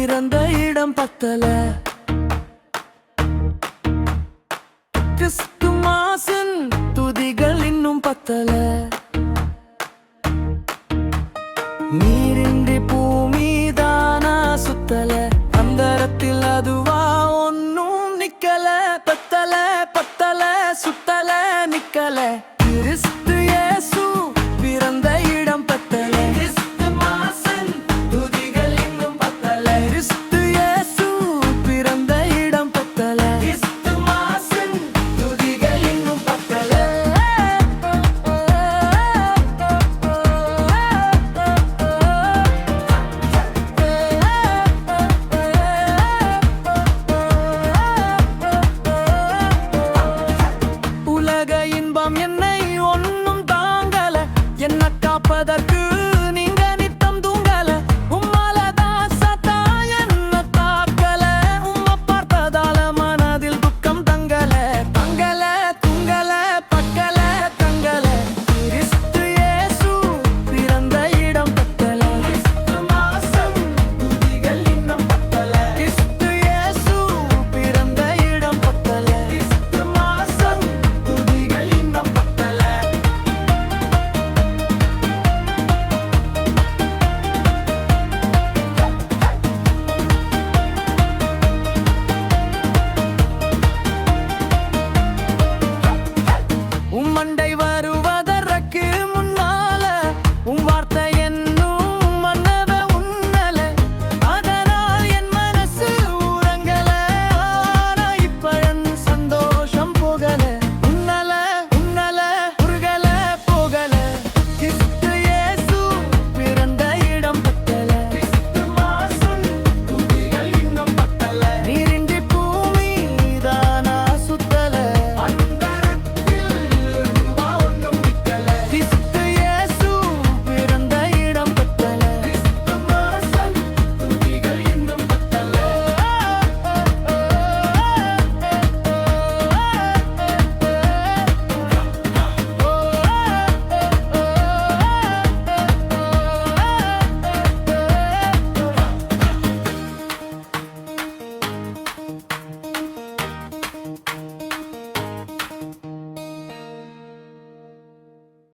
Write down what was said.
பிறந்த இடம் பத்தல. கிறிஸ்து மாசன் துதிகள் இன்னும் பத்தல. நீரின்றி பூமி தானா சுத்தல. அந்தரத்தில் அதுவா ஒன்னும் நிக்கல. பத்தல பத்தல சுத்தல நிக்கல.